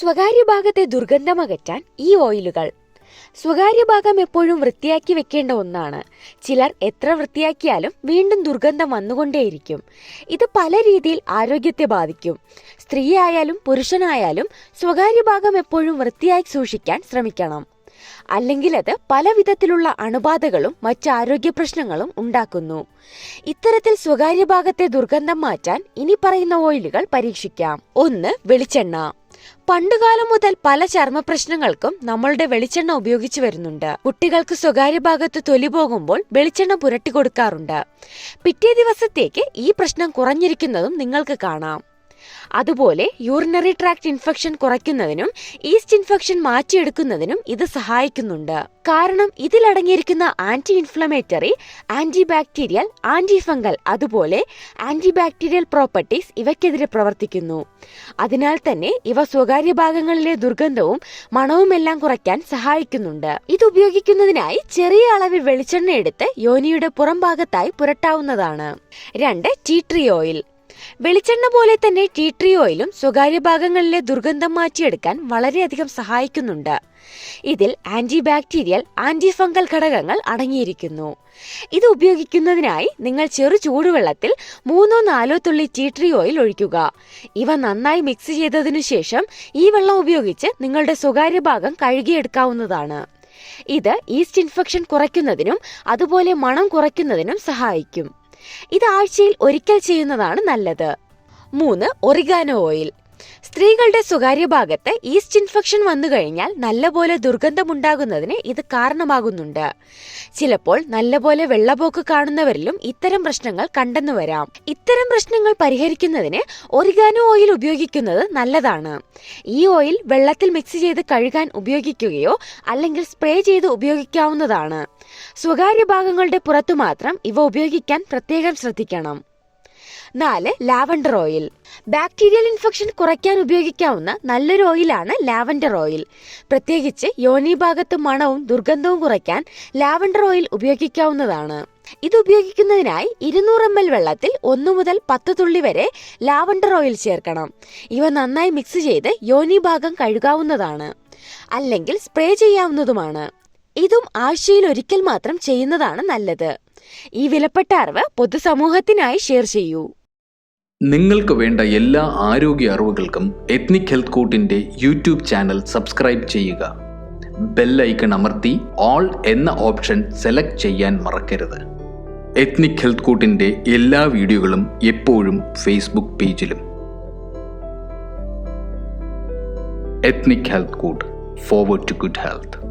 സ്വകാര്യ ഭാഗത്തെ ദുർഗന്ധം അകറ്റാൻ ഈ ഓയിലുകൾ. സ്വകാര്യ ഭാഗം എപ്പോഴും വൃത്തിയാക്കി വെക്കേണ്ട ഒന്നാണ്. ചിലർ എത്ര വൃത്തിയാക്കിയാലും വീണ്ടും ദുർഗന്ധം വന്നുകൊണ്ടേയിരിക്കും. ഇത് പല രീതിയിൽ ആരോഗ്യത്തെ ബാധിക്കും. സ്ത്രീയായാലും പുരുഷനായാലും സ്വകാര്യ ഭാഗം എപ്പോഴും വൃത്തിയായി സൂക്ഷിക്കാൻ ശ്രമിക്കണം. അല്ലെങ്കിൽ അത് പല വിധത്തിലുള്ള അണുബാധകളും മറ്റ് ആരോഗ്യ പ്രശ്നങ്ങളും ഉണ്ടാക്കുന്നു. ഇത്തരത്തിൽ സ്വകാര്യ ഭാഗത്തെ ദുർഗന്ധം മാറ്റാൻ ഇനി പറയുന്ന ഓയിലുകൾ പരീക്ഷിക്കാം. ഒന്ന് വെളിച്ചെണ്ണ. പണ്ടുകാലം മുതൽ പല ചർമ്മ പ്രശ്നങ്ങൾക്കും നമ്മളുടെ വെളിച്ചെണ്ണ ഉപയോഗിച്ചു വരുന്നുണ്ട്. കുട്ടികൾക്ക് സ്വകാര്യ ഭാഗത്ത് തൊലി പോകുമ്പോൾ വെളിച്ചെണ്ണ പുരട്ടി കൊടുക്കാറുണ്ട്. പിറ്റേ ദിവസത്തേക്ക് ഈ പ്രശ്നം കുറഞ്ഞിരിക്കുന്നതും നിങ്ങൾക്ക് കാണാം. അതുപോലെ യൂറിനറി ട്രാക്ട് ഇൻഫെക്ഷൻ കുറയ്ക്കുന്നതിനും ഈസ്റ്റ് ഇൻഫെക്ഷൻ മാറ്റിയെടുക്കുന്നതിനും ഇത് സഹായിക്കുന്നുണ്ട്. കാരണം ഇതിലടങ്ങിയിരിക്കുന്ന anti inflammatory anti bacterial anti fungal അതുപോലെ ആന്റി ബാക്ടീരിയൽ പ്രോപ്പർട്ടീസ് ഇവയ്ക്കെതിരെ പ്രവർത്തിക്കുന്നു. അതിനാൽ തന്നെ ഇവ സ്വകാര്യ ഭാഗങ്ങളിലെ ദുർഗന്ധവും മണവുമെല്ലാം കുറയ്ക്കാൻ സഹായിക്കുന്നുണ്ട്. ഇത് ഉപയോഗിക്കുന്നതിനായി ചെറിയ അളവിൽ വെളിച്ചെണ്ണ എടുത്ത് യോനിയുടെ പുറംഭാഗത്തായി പുരട്ടാവുന്നതാണ്. രണ്ട് ടീ ട്രീ ഓയിൽ വെളിച്ചെണ്ണ പോലെ തന്നെ ടീ ട്രീ ഓയിലും സ്വകാര്യ ഭാഗങ്ങളിലെ ദുർഗന്ധം മാറ്റിയെടുക്കാൻ വളരെയധികം സഹായിക്കുന്നുണ്ട്. ഇതിൽ ആന്റി ബാക്ടീരിയൽ ആന്റി ഫംഗൽ ഘടകങ്ങൾ അടങ്ങിയിരിക്കുന്നു. ഇത് ഉപയോഗിക്കുന്നതിനായി നിങ്ങൾ ചെറു ചൂടുവെള്ളത്തിൽ മൂന്നോ നാലോ തുള്ളി ടീ ട്രീ ഓയിൽ ഒഴിക്കുക. ഇവ നന്നായി മിക്സ് ചെയ്തതിനു ശേഷം ഈ വെള്ളം ഉപയോഗിച്ച് നിങ്ങളുടെ സ്വകാര്യ ഭാഗം കഴുകിയെടുക്കാവുന്നതാണ്. ഇത് ഈസ്റ്റ് ഇൻഫെക്ഷൻ കുറയ്ക്കുന്നതിനും അതുപോലെ മണം കുറയ്ക്കുന്നതിനും സഹായിക്കും. ഇത് ആഴ്ചയിൽ ഒരിക്കൽ ചെയ്യുന്നതാണ് നല്ലത്. മൂന്ന് ഒറിഗാനോ ഓയിൽ. സ്ത്രീകളുടെ സ്വകാര്യ ഭാഗത്ത് ഈസ്റ്റ് ഇൻഫെക്ഷൻ വന്നു കഴിഞ്ഞാൽ നല്ലപോലെ ദുർഗന്ധമുണ്ടാകുന്നതിന് ഇത് കാരണമാകുന്നുണ്ട്. ചിലപ്പോൾ നല്ലപോലെ വെള്ളപോക്ക് കാണുന്നവരിലും ഇത്തരം പ്രശ്നങ്ങൾ കണ്ടെന്നു വരാം. ഇത്തരം പ്രശ്നങ്ങൾ പരിഹരിക്കുന്നതിന് ഒറിഗാനോ ഓയിൽ ഉപയോഗിക്കുന്നത് നല്ലതാണ്. ഈ ഓയിൽ വെള്ളത്തിൽ മിക്സ് ചെയ്ത് കഴുകാൻ ഉപയോഗിക്കുകയോ അല്ലെങ്കിൽ സ്പ്രേ ചെയ്ത് ഉപയോഗിക്കാവുന്നതാണ്. സ്വകാര്യ ഭാഗങ്ങളുടെ പുറത്തു മാത്രം ഇവ ഉപയോഗിക്കാൻ പ്രത്യേകം ശ്രദ്ധിക്കണം. നാല് ലാവൻഡർ ഓയിൽ. ബാക്ടീരിയൽ ഇൻഫെക്ഷൻ കുറയ്ക്കാൻ ഉപയോഗിക്കാവുന്ന നല്ലൊരു ഓയിലാണ് ലാവൻഡർ ഓയിൽ. പ്രത്യേകിച്ച് യോനി ഭാഗത്ത് മണവും ദുർഗന്ധവും കുറയ്ക്കാൻ ലാവൻഡർ ഓയിൽ ഉപയോഗിക്കാവുന്നതാണ്. ഇത് ഉപയോഗിക്കുന്നതിനായി ഇരുന്നൂറ് എം എൽ വെള്ളത്തിൽ ഒന്നു മുതൽ പത്ത് തുള്ളി വരെ ലാവൻഡർ ഓയിൽ ചേർക്കണം. ഇവ നന്നായി മിക്സ് ചെയ്ത് യോനി ഭാഗം കഴുകാവുന്നതാണ്. അല്ലെങ്കിൽ സ്പ്രേ ചെയ്യാവുന്നതുമാണ്. ഇതും ആഴ്ചയിൽ ഒരിക്കൽ മാത്രം ചെയ്യുന്നതാണ് നല്ലത്. ഈ വിലപ്പെട്ട അറിവ് പൊതുസമൂഹത്തിനായി ഷെയർ ചെയ്യൂ. നിങ്ങൾക്ക് വേണ്ട എല്ലാ ആരോഗ്യ അറിവുകൾക്കും എത്നിക് ഹെൽത്ത് കോട്ടിന്റെ യൂട്യൂബ് ചാനൽ സബ്സ്ക്രൈബ് ചെയ്യുക. ബെല്ലൈക്കൺ അമർത്തി ഓൾ എന്ന ഓപ്ഷൻ സെലക്ട് ചെയ്യാൻ മറക്കരുത്. എത്നിക് ഹെൽത്ത് കോട്ടിന്റെ എല്ലാ വീഡിയോകളും എപ്പോഴും ഫേസ്ബുക്ക് പേജിലും ethnic health code forward to good health